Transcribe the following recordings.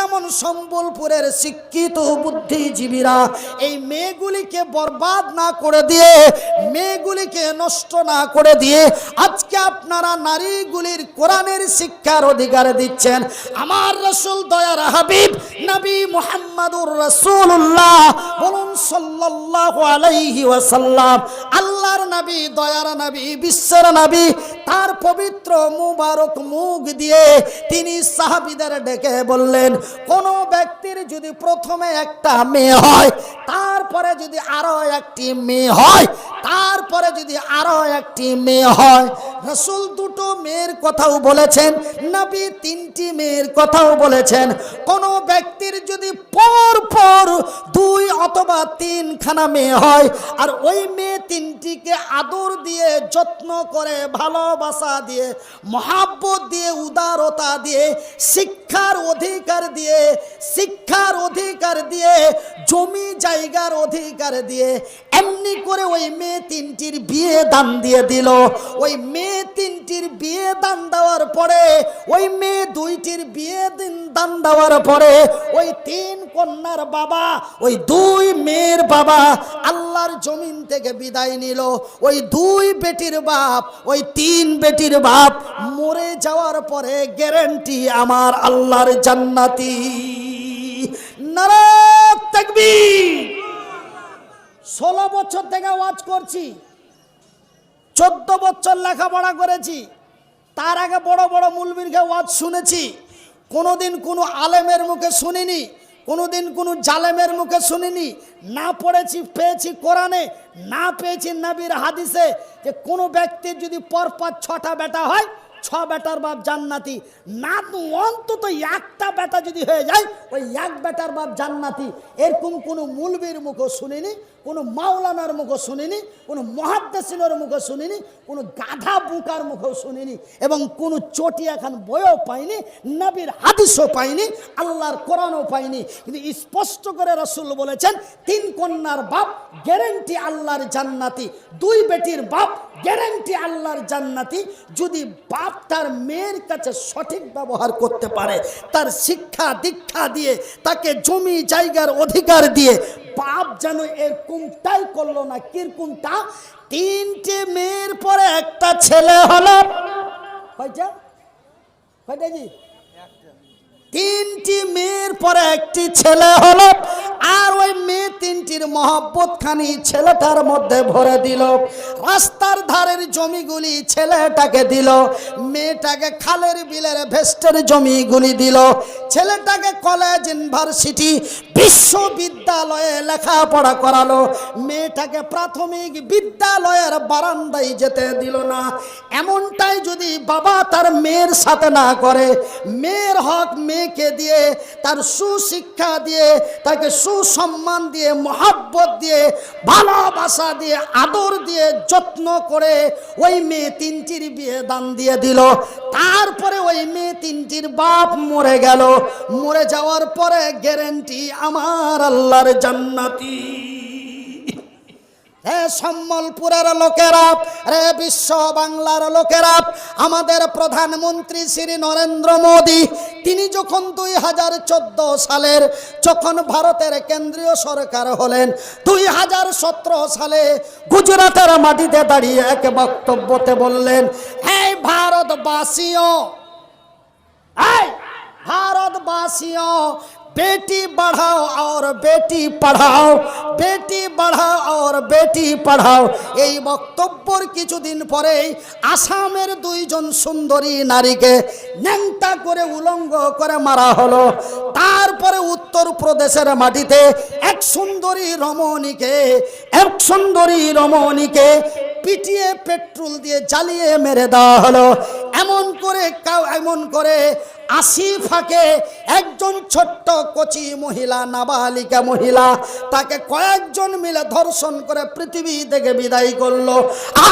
যেমন সম্বলপুরের শিক্ষিত বুদ্ধিজীবীরা, এই মেয়েগুলিকে বরবাদ না করে দিয়ে, মেয়েগুলিকে নষ্ট না করে দিয়ে আজকে আপনারা নারীগুলির কোরআনের শিক্ষার অধিকার দিচ্ছেন। আমার রসুল দয়ার হাবিব, নবী মুহাম্মাদুর রসুল্লাহ বলুন সাল্লাল্লাহু আলাইহি ওয়াসাল্লাম, আল্লাহর নবী, দয়ার নবী, বিশ্বের নবী, তার পবিত্র মুবারক মুখ দিয়ে তিনি সাহাবিদের ডেকে বললেন কোন ব্যক্তির যদি প্রথমে একটা মেয়ে হয়, তারপরে যদি আরও একটি মেয়ে হয়, তারপরে যদি আরও একটি মেয়ে হয় রসুল দুটো মেয়ের কথাও বলেছেন, নবী তিনটি মেয়ের কথাও বলেছেন। কোন ব্যক্তির যদি পর পর দুই অথবা তিনখানা মেয়ে হয়, আর ওই মেয়ে তিনটিকে আদর দিয়ে, যত্ন করে, ভালোবাসা দিয়ে, মহাব্বত দিয়ে, উদারতা দিয়ে, শিক্ষার অধিকার দিয়ে, শিক্ষার অধিকার দিয়ে, জমি জায়গার অধিকার দিয়ে, এমনি করে ওই মেয়ে তিনটির বিয়ে দান দিয়ে দিল। ওই মেয়ে তিনটির বিয়ে দান দেওয়ার পরে, ওই মেয়ে দুইটির বিয়ে দিন দান দেওয়ার পরে, ওই তিন কন্যার বাবা, ওই দুই মেয়ের বাবা আল্লাহর জমিন থেকে বিদায় নিল। ওই দুই বেটির বাপ, ওই তিন বেটির বাপ মরে যাওয়ার পরে গ্যারান্টি আমার আল্লাহর জান্নাতি। নারাত তাকবীর। ষোলো বছর থেকে ওয়াজ করছি। চোদ্দ বছর লেখাপড়া করেছি। তার আগে বড় বড় মুলবিরকে ওয়াজ শুনেছি। কোনো দিন কোনো আলেমের মুখে শুনিনি কোনো দিন কোনো জালেমের মুখে শুনিনি। না পড়েছি, পেয়েছি কোরআনে, না পেয়েছি নাবির হাদিসে যে কোনো ব্যক্তির যদি পরপর ছটা বেটা হয় ছ বেটার বাপ জান্নাতি। না তো অন্তত একটা বেটা যদি হয়ে যায়, ওই এক বেটার বাপ জান্নাতি। এরকম কোনো মুলবির মুখও শুনিনি, কোনো মাওলানার মুখও শুনিনি, কোনো মহাদ্দেশিনের মুখে শুনিনি, কোনো গাধা বুকার মুখেও শুনিনি এবং কোনো চটি এখন বইও পাইনি, নবীর হাদিসও পাইনি, আল্লাহর কোরআনও পাইনি। কিন্তু স্পষ্ট করে রসুল বলেছেন, তিন কন্যার বাপ গ্যারেন্টি আল্লাহর জান্নাতি, দুই বেটির বাপ গ্যারেন্টি আল্লাহর জান্নাতি যদি বাপ তার মেয়ের কাছে সঠিক ব্যবহার করতে পারে, তার শিক্ষা দীক্ষা দিয়ে, তাকে জমি জায়গার অধিকার দিয়ে, বাপ যেন এরকমটাই করল না কিরকমটা তিনটে মেয়ের পরে একটা ছেলে হলো। কয়টা? কয়টা জি? তিনটি মেয়ের পরে একটি ছেলে হলো, আর ওই মেয়ে তিনটির মহব্বত খানি ছেলেটার মধ্যে ভরে দিল। রাস্তার ধারের জমিগুলি ছেলেটাকে দিল। মেয়েটাকে খালের বিলের ভেস্টের জমিগুলি দিল। ছেলেটাকে কলেজ, ইউনিভার্সিটি, বিশ্ববিদ্যালয়ে লেখাপড়া করালো। মেয়েটাকে প্রাথমিক বিদ্যালয়ের বারান্দায় যেতে দিল না। এমনটাই যদি বাবা তার মেয়ের সাথে না করে, মেয়ের হক মেয়েকে দিয়ে, তার সুশিক্ষা দিয়ে, তাকে সুসম্মান দিয়ে, মহাব্বত দিয়ে, ভালোবাসা দিয়ে, আদর দিয়ে, যত্ন করে ওই মেয়ে তিনটির বিয়ে দান দিয়ে দিল। তারপরে ওই মেয়ে তিনটির বাপ মরে গেল। মরে যাওয়ার পরে গ্যারেন্টি আমার আল্লাহর জান্নাতি। রে সম্বলপুরের লোকেরা, রে বিশ্ব বাংলার লোকেরা, আমাদের প্রধানমন্ত্রী শ্রী নরেন্দ্র মোদী, তিনি যখন দুই হাজার চোদ্দ সালের, যখন ভারতের কেন্দ্রীয় সরকার হলেন, দুই হাজার সতেরো সালে গুজরাটের মাটিতে দাঁড়িয়ে এক বক্তব্যতে বললেন, এই ভারতবাসীও এই ভারতবাসীও बेटी बढ़ाओ और बेटी पढ़ाओ বেটি বাড়াও আর বেটি পড়াও এই বক্তব্যর কিছুদিন পরেই আসামের দুইজন সুন্দরী নারীকে ন্যাংটা করে উলঙ্গ করে মারা হলো তারপরে উত্তর প্রদেশের মাটিতে এক সুন্দরী রমণীকে এক সুন্দরী রমণীকে পিটিয়ে পেট্রোল দিয়ে জ্বালিয়ে মেরে দেওয়া হলো এমন করে কাউ এমন করে আশি ফাঁকে একজন ছোট্ট কচি মহিলা, নাবালিকা মহিলা, তাকে কয়েকজন মিলে ধর্ষণ করে পৃথিবী থেকে বিদায় করল।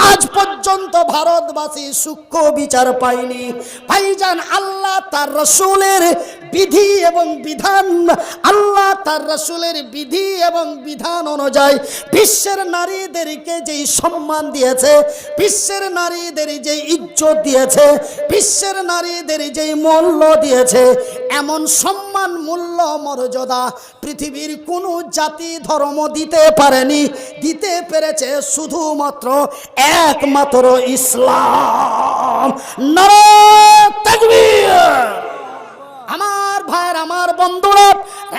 আজ পর্যন্ত পর্যন্ত ভারতবাসী সূক্ষ্ম বিচার পায়নি। ভাইজান, আল্লাহ তার রসুলের বিধি এবং বিধান, আল্লাহ তার রসুলের বিধি এবং বিধান অনুযায়ী বিশ্বের নারীদেরকে যেই সম্মান দিয়েছে, বিশ্বের নারীদের যে ইজ্জত দিয়েছে, বিশ্বের নারীদের যেই মূল্য দিয়েছে, এমন সম্মান, মূল্য, মর্যাদা পৃথিবীর কোনো জাতি, ধর্ম দিতে পারেনি। দিতে পেরেছে শুধুমাত্র একমাত্র ইসলাম। আমার ভাইয়ের, আমার বন্ধুরা,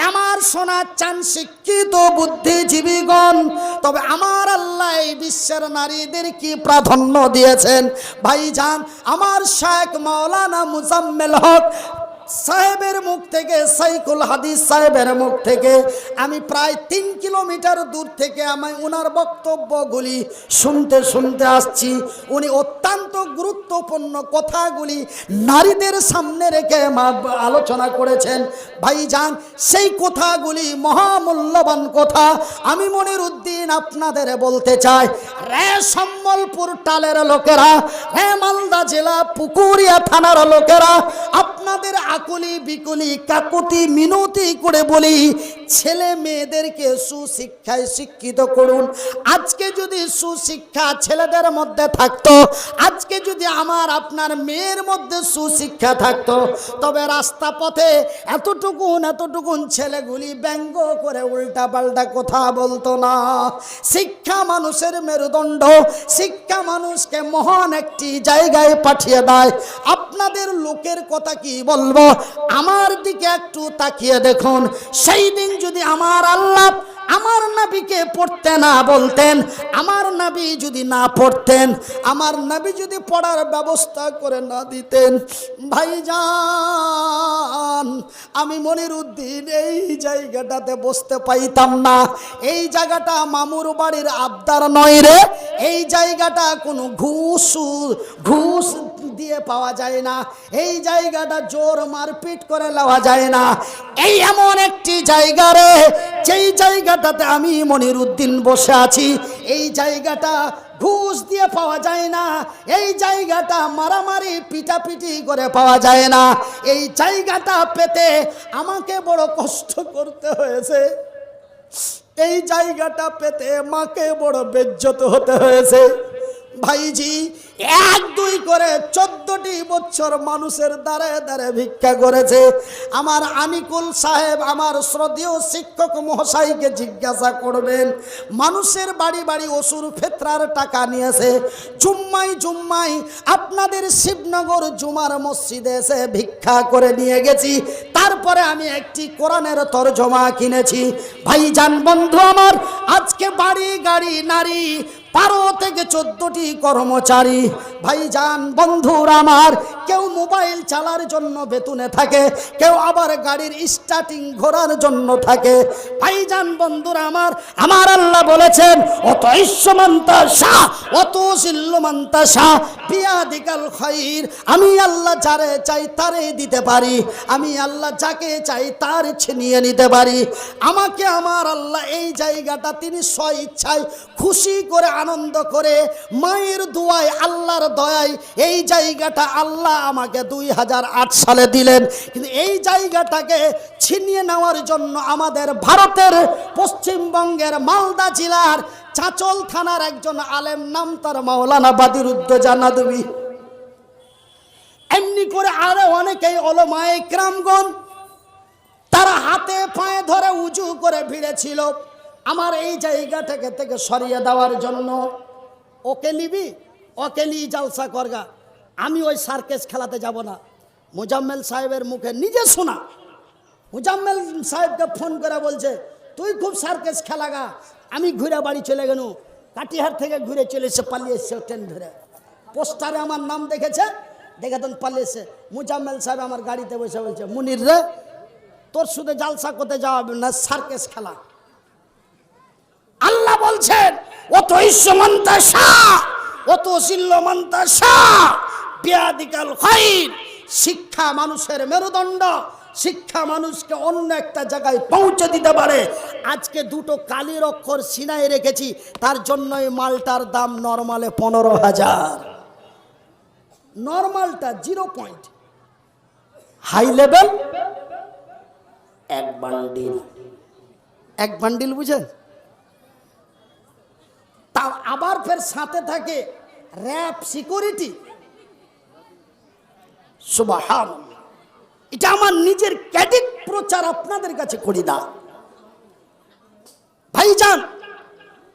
আমার সোনা চান শিক্ষিত বুদ্ধিজীবীগণ, তবে আমার আল্লাহ এই বিশ্বের নারীদের কি প্রাধান্য দিয়েছেন? ভাইজান, আমার শেখ মাওলানা মুজাম্মেল হক সাহেবের মুখ থেকে, সাইকুল হাদিস সাহেবের মুখ থেকে, আমি প্রায় তিন কিলোমিটার দূর থেকে আমি ওনার বক্তব্যগুলি শুনতে শুনতে আসছি। উনি অত্যন্ত গুরুত্বপূর্ণ কথাগুলি নারীদের সামনে রেখে আলোচনা করেছেন। ভাইজান, সেই কথাগুলি মহামূল্যবান কথা। আমি মনির উদ্দিন আপনাদের বলতে চাই, রে সম্বলপুর টালের লোকেরা, রে মালদা জেলা পুকুরিয়া থানার লোকেরা আপনাদের আকলি বিকলি কাকুতি মিনতি করে বলি ছেলে মেয়েদেরকে সুশিক্ষায় শিক্ষিত করুন। আজকে যদি সুশিক্ষা ছেলেদের মধ্যে থাকতো, আজকে যদি আমার আপনার মেয়ের মধ্যে সুশিক্ষা থাকতো, তবে রাস্তা পথে এতটুকুন এতটুকুন ছেলেগুলি ব্যঙ্গ করে উল্টা পাল্টা কথা বলতো না। শিক্ষা মানুষের মেরুদণ্ড, শিক্ষা মানুষকে মহান একটি জায়গায় পাঠিয়ে দেয়। আপনাদের লোকের কথা কি বলব? আমার দিকে একটু তাকিয়ে দেখুন। সেই দিন যদি আমার আল্লাহ আমার নাবিকে পড়তে না বলতেন, আমার নাবি যদি না পড়তেন, আমার নাবি যদি পড়ার ব্যবস্থা করে না দিতেন, ভাইজান, আমি মনির উদ্দিন এই জায়গাটাতে বসতে পাইতাম না। এই জায়গাটা মামুর বাড়ির আবদার নয় রে, এই জায়গাটা কোনো ঘুষ ঘুষ দিয়ে পাওয়া যায় না। এই জায়গাটা জোর মারপিট করে নেওয়া যায় না। এই এমন একটি জায়গা রে, যেই জায়গাটাতে আমি মনির উদ্দিন বসে আছি, এই জায়গাটা ঘুষ দিয়ে পাওয়া যায় না। এই জায়গাটা মারামারি পিটাপিটি করে পাওয়া যায় না। এই জায়গাটা পেতে আমাকে বড় কষ্ট করতে হয়েছে। এই জায়গাটা পেতে মাকে বড় বেজ্জত হতে হয়েছে। ভাইজি, এক, দুই করে চোদ্দটি বছর মানুষের দ্বারে দ্বারে ভিক্ষা করেছে। আমার আনিকুল সাহেব, আমার শ্রদ্ধেয় শিক্ষক মহাশয়কে জিজ্ঞাসা করবেন, মানুষের বাড়ি বাড়ি অসুর ফেতরার টাকা নিয়েছে। জুম্মাই জুম্মাই আপনাদের শিবনগর জুমার মসজিদে এসে ভিক্ষা করে নিয়ে গেছি। তারপরে আমি একটি কোরআনের তরজমা কিনেছি। ভাইজান বন্ধু আমার, আজকে বাড়ি গাড়ি, নারী বারো থেকে চোদ্দটি কর্মচারী ভাইজান, বন্ধুর আমার, কেউ মোবাইল চালার জন্য বেতনে থাকে, কেউ আবার গাড়ির স্টার্টিং ঘোরার জন্য থাকে। ভাইজান, বন্ধুরা আমার আমার আল্লাহ বলেছেন, অত ইস্যমান্তা শাহ, অত শিল্যমান্তা শাহ, বিয়াদিকাল খৈর আমি আল্লাহ যারে চাই তারে দিতে পারি, আমি আল্লাহ যাকে চাই তার ছিনিয়ে নিতে পারি। আমাকে আমার আল্লাহ এই জায়গাটা তিনি স্ব ইচ্ছায় খুশি করে, আনন্দ করে, মায়ের দুয়ায় আল্লাহর দয়ায় এই জায়গাটা আল্লাহ আমাকে দুই হাজার আট সালে দিলেন। কিন্তু এই জায়গাটাকে ছিনিয়ে নেওয়ার জন্য আমাদের ভারতের পশ্চিমবঙ্গের মালদা জেলার চাঁচল থানার একজন আলেম নাম তার মাওলানা বাদিরুদ্দ জানাদবি এমনি করে আরও অনেকেই অলমায় ক্রামগণ তারা হাতে পায়ে ধরে উঁচু করে ভিড়েছিল। আমার এই জায়গা থেকে থেকে সরিয়ে দেওয়ার জন্য ওকে নিবি? নিয়ে জালসা করগা। আমি ওই সার্কেস খেলাতে যাব না। মুজাম্মেল সাহেবের মুখে নিজে শোনা। মুজাম্মেল সাহেবকে ফোন করে বলছে, তুই খুব সার্কেস খেলাগা, আমি ঘুরে বাড়ি চলে গেল কাটিহার থেকে ঘুরে চলে এসে পালিয়ে এসছে ট্রেন ধরে। পোস্টারে আমার নাম দেখেছে, দেখে তখন পালিয়েছে মুজাম্মেল সাহেব আমার গাড়িতে বসে বলছে, মুনির রে, তোর শুধু জালসা করতে যাওয়া হবে না, সার্কেস খেলা। আল্লাহ বলছেন অত ইস্যমন্তা শাহ। শিক্ষা মানুষের মেরুদণ্ড। শিক্ষা মানুষকে অন্য একটা জায়গায় পৌঁছে দিতে পারে। আজকে দুটো কালির অক্ষর সিনাই রেখেছি, তার জন্যই মালটার দাম নর্মালে পনেরো হাজার। নর্মালটা জিরো পয়েন্ট। High level? এক বান্ডিল। এক বান্ডিল বুঝেন? তা আবার ফের সাথে থাকে র্যাব সিকিউরিটি সুবাহান এটা আমার নিজের ক্যাডিট প্রচার আপনাদের কাছে করি না। ভাইজান,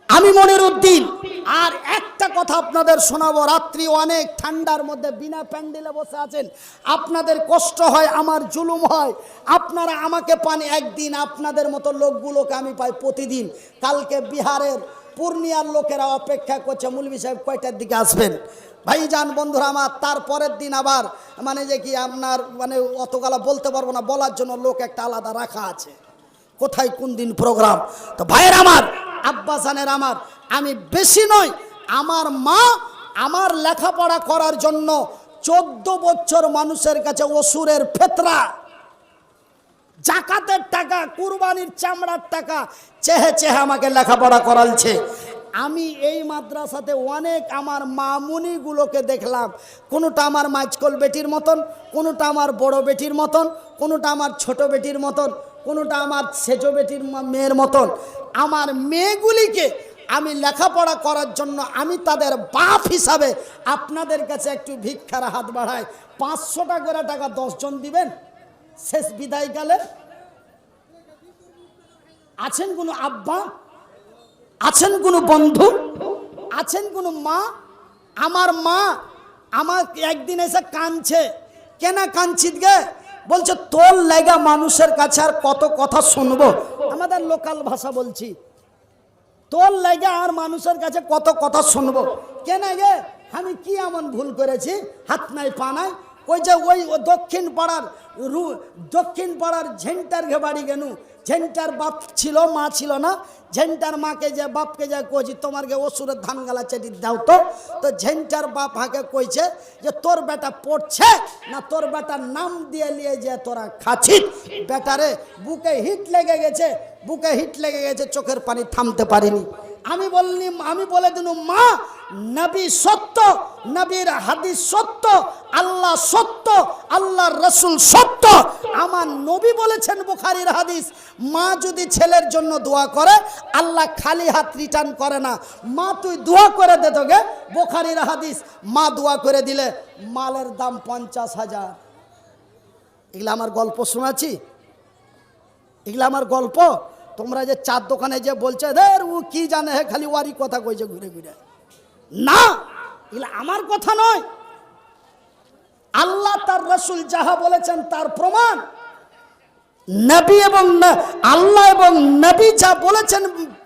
আমি মনের উদ্দিন আর একটা কথা আপনাদের শোনাবো। রাত্রি অনেক, ঠান্ডার মধ্যে বিনা প্যান্ডেলে বসে আছেন। আপনাদের কষ্ট হয়, আমার জুলুম হয়। আপনারা আমাকে পান একদিন, আপনাদের মতো লোকগুলোকে আমি পাই প্রতিদিন। কালকে বিহারের পূর্ণিয়ার লোকেরা অপেক্ষা করছে, মুলবি সাহেব কয়টার দিকে আসবেন? ভাই যান বন্ধুরা আমার, তারপরের দিন আবার মানে যে কি আপনার মানে অতগালা বলতে পারব না, বলার জন্য লোক একটা আলাদা রাখা আছে। কোথায়, কোন দিন প্রোগ্রাম? তো ভাইয়ের আমার, আব্বাসানের আমার, আমি বেশি নয়, আমার মা আমার লেখাপড়া করার জন্য চোদ্দ বছর মানুষের কাছে অসুরের ফেতরা। জাকাতের টাকা, কুরবানির চামড়ার টাকা, চেহে চেহে আমাকে লেখাপড়া করালছে। আমি এই মাদ্রাসাতে অনেক আমার মামুনিগুলোকে দেখলাম। কোনোটা আমার মাঝকল বেটির মতন, কোনোটা আমার বড় বেটির মতন, কোনোটা আমার ছোট বেটির মতন, কোনোটা আমার সেজো বেটির মেয়ের মতন। আমার মেয়েগুলিকে আমি লেখাপড়া করার জন্য আমি তাদের বাপ হিসাবে আপনাদের কাছে একটু ভিক্ষার হাত বাড়াই। পাঁচশো টাকা করে টাকা দশজন দিবেন? শেষ বিদায়কালে আছেন কোনো আব্বা? আছেন কোনো বন্ধু? আছেন কোনো মা? আমার মা আমার একদিন এসে কাঁদছে। কেন কাঁদছিত গে? বলছে, তোর লেগা মানুষের কাছে আর কত কথা শুনব? আমাদের লোকাল ভাষা বলছি। তোর লাগে আর মানুষের কাছে কত কথা শুনব? কেন গে? আমি কি এমন ভুল করেছি? হাত নাই, পা নাই? ওই যে ওই দক্ষিণ পাড়ার রু- দক্ষিণ পাড়ার ঝেন্টার ঘে বাড়ি গেনু। ঝেন্টার বাপ ছিল, মা ছিল না। ঝেন্টার মাকে যে বাপকে যে কইছি, তোমার গে ওষুধের ধান গালা চেটি দাও তো। তো ঝেন্টার বাপ হাকে কইছে যে, তোর বেটা পড়ছে না তোর বেটার নাম দিয়ে নিয়ে যে তোরা খাচ্ছিস? বেটারে বুকে হিট লেগে গেছে, বুকে হিট লেগে গেছে, চোখের পানি থামতে পারিনি। আমি বলনি, আমি বলে দিন, মা, নবী সত্য, নবীর হাদিস সত্য, আল্লাহ সত্য আল্লাহর রসুল সত্য। আমার নবী বলেছেন বুখারির হাদিস, মা যদি ছেলের জন্য দোয়া করে, আল্লাহ খালি হাত রিটার্ন করে না। মা, তুই দোয়া করে দে তোকে, বুখারির হাদিস, মা দোয়া করে দিলে মালের দাম পঞ্চাশ হাজার। এগুলো আমার গল্প শোনাচ্ছি? এগুলো আমার গল্প? তোমরা যে চার দোকানে যে বলছে ধর ও কি জানে, হে খালি ওয়ারি কথা কইছে ঘুরে ঘুরে। না, এগুলো আমার কথা নয়। আল্লাহ তার রসুল যাহা বলেছেন তার প্রমাণ। নবী এবং আল্লাহ এবং নবী যা বলেছেন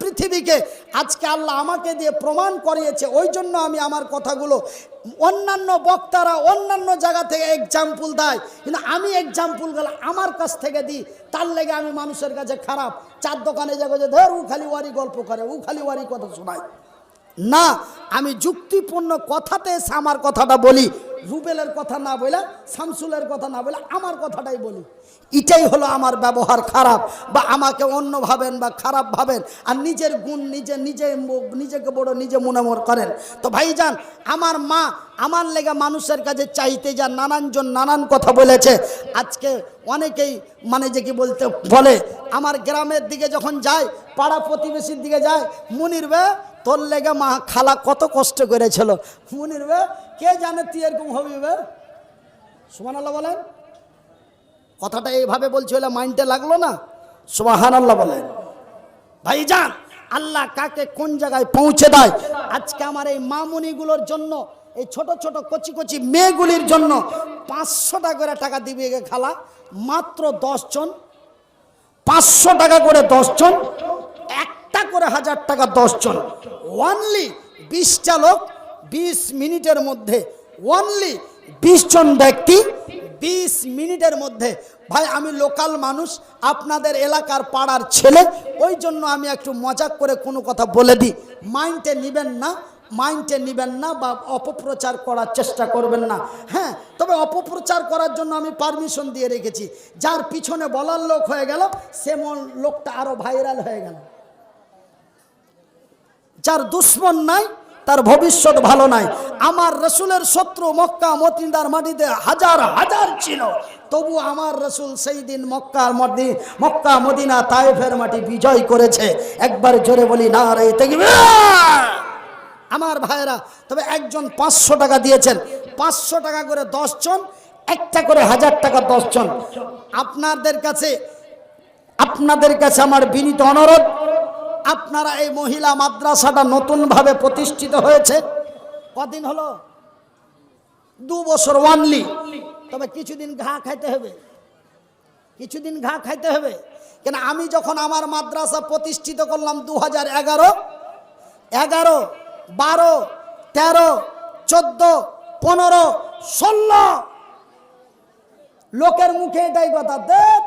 পৃথিবীকে আজকে আল্লাহ আমাকে দিয়ে প্রমাণ করিয়েছে, ওই জন্য আমি আমার কথাগুলো অন্যান্য বক্তারা অন্যান্য জায়গা থেকে এক্সাম্পল দেয়। কিন্তু আমি এক্সাম্পলগুলো আমার কাছ থেকে দিই, তার লেগে আমি মানুষের কাছে খারাপ। চার দোকানে যাব যে, ধর ও খালি ওয়ারি গল্প করে, ও খালি ওয়ারি কথা শোনায়। না, আমি যুক্তিপূর্ণ কথাতে আমার কথাটা বলি রুবেলের কথা না বলে, শামসুলের কথা না বলে আমার কথাটাই বলি। এটাই হলো আমার ব্যবহার খারাপ বা আমাকে অন্য ভাবেন বা খারাপ ভাবেন আর নিজের গুণ নিজে নিজে নিজেকে বড় নিজে মনে মনে করেন। তো ভাই ভাইজান, আমার মা আমার লেগে মানুষের কাছে চাইতে যা নানানজন নানান কথা বলেছে। আজকে অনেকেই মানে যে কি বলতে বলে, আমার গ্রামের দিকে যখন যায়, পাড়া প্রতিবেশীর দিকে যায়, মুনির বে তোর লেগে মা খালা কত কষ্ট করেছিল। মুনির বে, কে জানে তুই এরকম হবি বে? সুমান আল্লাহ বলেন। কথাটা এইভাবে বলছি হলে মাইন্ডে লাগল না? সুবাহান আল্লাহ বলেন। ভাইজান, আল্লাহ কাকে কোন জায়গায় পৌঁছে দেয়? আজকে আমার এই মামুনিগুলোর জন্য, এই ছোট ছোট কচি কচি মেয়েগুলির জন্য পাঁচশো টাকা করে টাকা দিবে খালা। মাত্র জন পাঁচশো টাকা করে জন একটা করে হাজার টাকা জন ওয়ানলি বিশটা লোক বিশ মিনিটের মধ্যে ওয়ানলি বিশ জন ব্যক্তি বিশ মিনিটের মধ্যে। ভাই, আমি লোকাল মানুষ, আপনাদের এলাকার পাড়ার ছেলে, ওই জন্য আমি একটু মজাক করে কোনো কথা বলে দিই। মাইন্ডে নেবেন না মাইন্ডে নেবেন না বা অপপ্রচার করার চেষ্টা করবেন না। হ্যাঁ তবে অপপ্রচার করার জন্য আমি পারমিশন দিয়ে রেখেছি। যার পিছনে বলার লোক হয়ে গেল সেমন লোকটা আরও ভাইরাল হয়ে গেল। যার দুশ্মন নাই, তার ভবিষ্যৎ ভালো নাই। আমার রসুলের শত্রু মক্কা মতিন্দার মাটিতে হাজার হাজার ছিল। তবু আমার রসুল সেই দিন মক্কার মদি, মক্কা মদিনা তায়েফের মাটি বিজয় করেছে। একবার জোরে বলি, না রে আমার ভাইয়েরা, তবে একজন পাঁচশো টাকা দিয়েছেন। পাঁচশো টাকা করে দশজন একটা করে হাজার টাকা দশজন আপনাদের কাছে আপনাদের কাছে আমার বিনীত অনুরোধ আপনারা এই মহিলা মাদ্রাসাটা নতুনভাবে প্রতিষ্ঠিত হয়েছে। কদিন হলো? দু বছর ওয়ানলি তবে কিছুদিন ঘা খাইতে হবে। কিছুদিন ঘা খাইতে হবে। কেন আমি যখন আমার মাদ্রাসা প্রতিষ্ঠিত করলাম দু হাজার এগারো এগারো, বারো, তেরো, চোদ্দ, পনেরো, ষোলো, লোকের মুখে এটাই কথা, দেব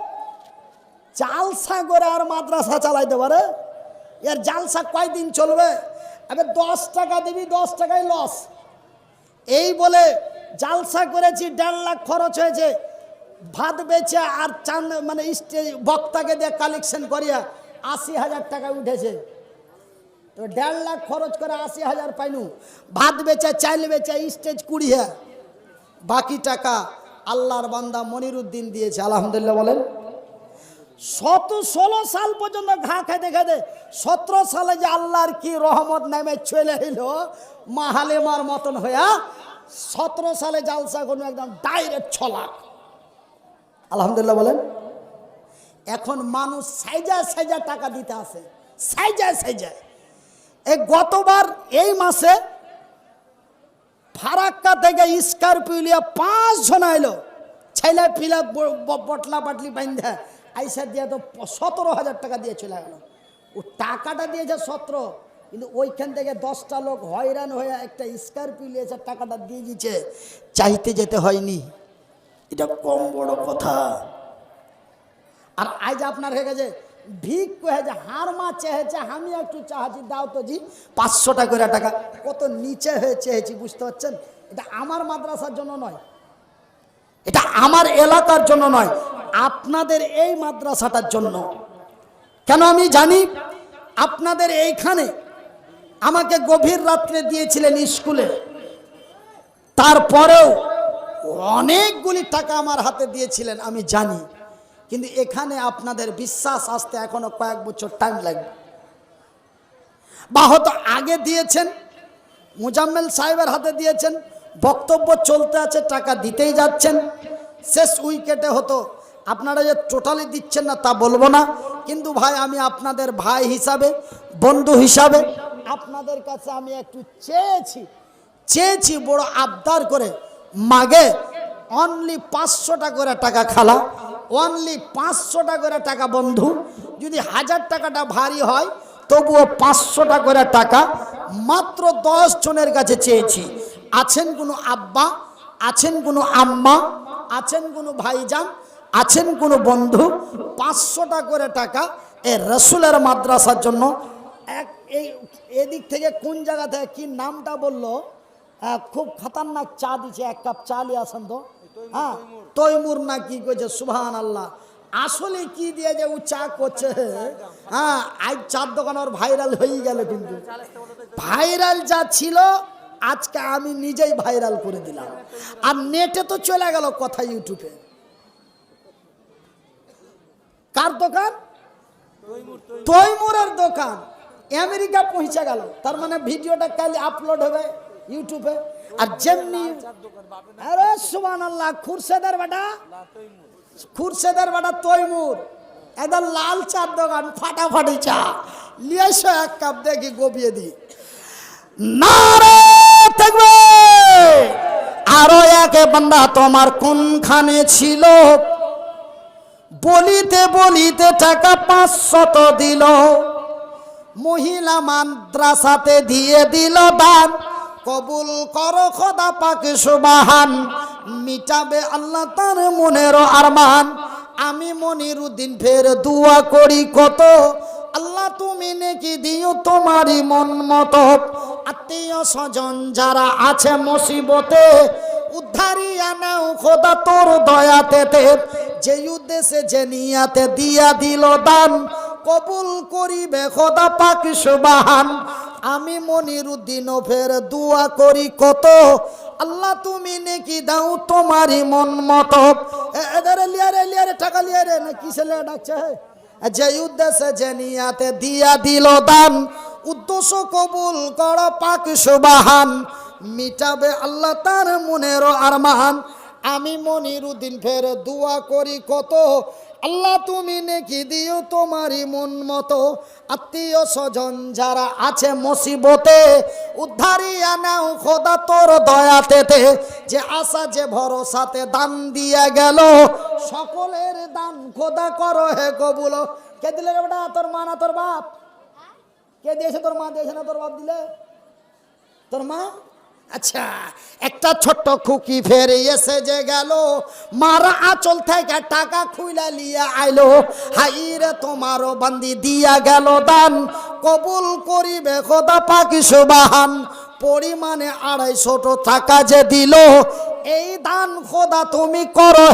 জালসা করে আর মাদ্রাসা চালাইতে পারে? এর জালসা কয়দিন চলবে? আগে দশ টাকা দিবি, দশ টাকায় লস এই বলে জালসা করেছি, দেড় লাখ খরচ হয়েছে। ভাত বেচে আর চান মানে স্টেজ বক্তাকে দিয়ে কালেকশন করিয়া আশি হাজার টাকা উঠেছে। তো দেড় লাখ খরচ করে আশি হাজার পাইনু। ভাত বেচে চাইল বেচে স্টেজ কুড়িয়া। বাকি টাকা আল্লাহর বান্দা মনিরুদ্দিন দিয়েছে, আলহামদুলিল্লাহ বলেন। শত ষোলো সাল পর্যন্ত ঘা খেতে খেতে সতেরো সালে যে আল্লাহর কি রহমত নেমে চলে এলো, মাহালেমার মতন হইয়া সতেরো সালে জালসা কোনো একদম ডাইরেক্ট ছ লাখ আলহামদুলিল্লাহ বলেন, এখন মানুষ সাইজা সাইজা টাকা দিতে আসে, সাইজা সাইজা। এই গতবার এই মাসে ফারাক্কা থেকে স্করপিও পাঁচ জন এলো ছেলে পিলা বটলা বাটলি বাইন্ধা আইসা দিয়ে তো সতেরো হাজার টাকা দিয়ে চলে গেল। ও টাকাটা দিয়েছে সতেরো, কিন্তু ওইখান থেকে দশটা লোক হয়রান হয়ে একটা স্করপিও নিয়েছে টাকাটা দিয়ে দিচ্ছে চাইতে যেতে হয়নি। এটা কম বড় কথা। আর আজ আপনার হয়ে গেছে ভিক যে হার মা চেয়েছে, আমি একটু চাহাছি, দাও তো জি পাঁচশো টাকা করে টাকা। কত নিচে হয়ে চেয়েছি, বুঝতে পারছেন? এটা আমার মাদ্রাসার জন্য নয়। এটা আমার এলাকার জন্য নয়। আপনাদের এই মাদ্রাসাটার জন্য। কেন আমি জানি? আপনাদের এইখানে আমাকে গভীর রাত্রে দিয়েছিলেন স্কুলে। তারপরেও অনেকগুলি টাকা আমার হাতে দিয়েছিলেন, আমি জানি। কিন্তু এখানে আপনাদের বিশ্বাস আসতে এখনও কয়েক বছর টাইম লাগবে। বা হয়তো আগে দিয়েছেন, মুজাম্মেল সাহেবের হাতে দিয়েছেন, বক্তব্য চলতে আছে, টাকা দিতেই যাচ্ছেন। শেষ উইকেটে হতো আপনারা যে টোটালি দিচ্ছেন না তা বলব না। কিন্তু ভাই, আমি আপনাদের ভাই হিসাবে, বন্ধু হিসাবে, আপনাদের কাছে আমি একটু চেয়েছি চেয়েছি বড় আবদার করে। মাগে অনলি পাঁচশোটা করে টাকা খালা অনলি পাঁচশোটা করে টাকা বন্ধু। যদি হাজার টাকাটা ভারী হয়, তবুও পাঁচশোটা করে টাকা মাত্র দশ জনের কাছে চেয়েছি। আছেন কোনো আব্বা, আছেন কোনো আম্মা, আছেন কোনো ভাইজান আছেন কোনো বন্ধু? পাঁচশোটা করে টাকা এ রসুলের মাদ্রাসার জন্য। এক এই এদিক থেকে কোন জায়গা থেকে কি নামটা বলল? খুব খতরনাক চা দিছে, এক কাপ চা নিয়ে আসেন তো। হ্যাঁ তৈমুর না কি করছে সুবহান আল্লাহ আসলে কি দিয়ে যে ও চা করছে? হ্যাঁ আজ চার দোকান ওর ভাইরাল হয়ে গেল কিন্তু। ভাইরাল যা ছিল, আজকে আমি নিজেই ভাইরাল করে দিলাম। আর নেটে তো চলে গেল কথা ইউটিউবে। কার দোকান? তৈমুরের দোকান। আমেরিকা পৌঁছে গেল। তার মানে ভিডিওটা কাল আপলোড হবে ইউটিউবে। আর যেমনি আরে সুবান আল্লাহ খুরশেদের বেটা? খুরশেদের বেটা তৈমুর। একদম লাল চার দোকান, ফাটাফাটি চা। লিয়ে এসো এক কাপ দেখি, গবিয়ে দি। নারে থাকবে। আরও এক বান্দা তোমার কোনখানে ছিল? বলিতে বলিতে টাকা পাঁচশত দিল। মহিলা মাদ্রাসাতে দিয়ে দিল দান। কবুল কর খোদা পাকে সুবাহান। মিটাবে আল্লাহ তার মনের আরমান। আমি মনিরুদ্দিন ফের দুয়া করি কত। আল্লাহ তুমি নেকি দিও তোমারই মন মতো। আত্মীয় স্বজন যারা আছে মুসিবতে, উদ্ধারিয়া নাও খোদা তোর দয়াতে যে উদ্দেশ্যে যে নিয়াতে দিয়া দিল দান, কবুল করিবে খোদা পাক সুবাহান। আমি মনির উদ্দিন ফের দোয়া করি কত? আল্লাহ তুমি নেকি দাও তোমারই মন মতো। এদারে লিয়ারে লিয়ারে টাকা লিয়ারে না কিসে লিয়ে ডাকছে যে উদ্দেশ্যে যে নিয়াতে দিয়া দিল দান, উদ্দেশ্য কবুল কর পাক সুবাহান। মিটাবে আল্লাহ তার মনের আরমান। আমি মনির উদ্দিন ফের দোয়া করি কত? আল্লাহ তুমি নেকি দিও তোমারই মন মতো। আত্মীয় স্বজন যারা আছে মুসিবতে উদ্ধারিয়া নাও খোদা তোর দয়াতেতে যে আশা, যে ভরসাতে দান দিয়া গেল, সকলের দান খোদা করো হে কবুল। কে দিলে বেটা? তোর মা না তোর বাপ? কে দিয়েছে তোর মা? দিয়েছে না তোর বাপ দিলে? তোর মা? আচ্ছা একটা ছোট্ট খুকি ফেরে এসে যে গেল, মারা আঁচল থেকে টাকা খুইলা লিয়া আইলো। হাইরে তোমারও বান্দি দিয়া গেল দান, কবুল করিবে খোদা পাকি সুবাহান। পরিমাণে আড়াইশো টাকা যে দিল, এই দান খোদা তুমি করো